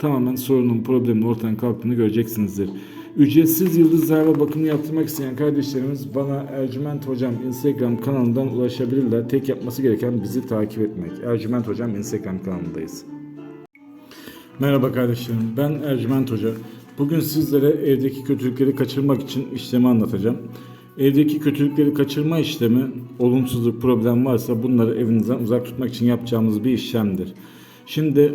tamamen sorunun, problemin ortadan kalktığını göreceksinizdir. Ücretsiz yıldız zarfa bakımı yaptırmak isteyen kardeşlerimiz bana Ercüment Hocam Instagram kanalından ulaşabilirler. Tek yapması gereken bizi takip etmek. Ercüment Hocam Instagram kanalındayız. Merhaba kardeşlerim, ben Ercüment Hoca. Bugün sizlere evdeki kötülükleri kaçırmak için işlemi anlatacağım. Evdeki kötülükleri kaçırma işlemi, olumsuzluk, problem varsa bunları evinizden uzak tutmak için yapacağımız bir işlemdir. Şimdi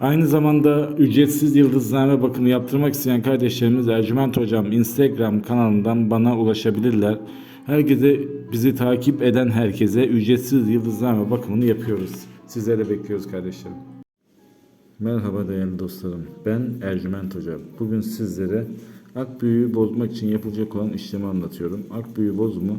Aynı zamanda ücretsiz yıldızname bakımı yaptırmak isteyen kardeşlerimiz Ercüment Hocam Instagram kanalından bana ulaşabilirler. Herkese bizi takip eden herkese ücretsiz yıldızname bakımını yapıyoruz. Sizleri bekliyoruz kardeşlerim. Merhaba değerli dostlarım. Ben Ercüment Hoca. Bugün sizlere ak büyüğü bozmak için yapılacak olan işlemi anlatıyorum. Ak büyü bozumu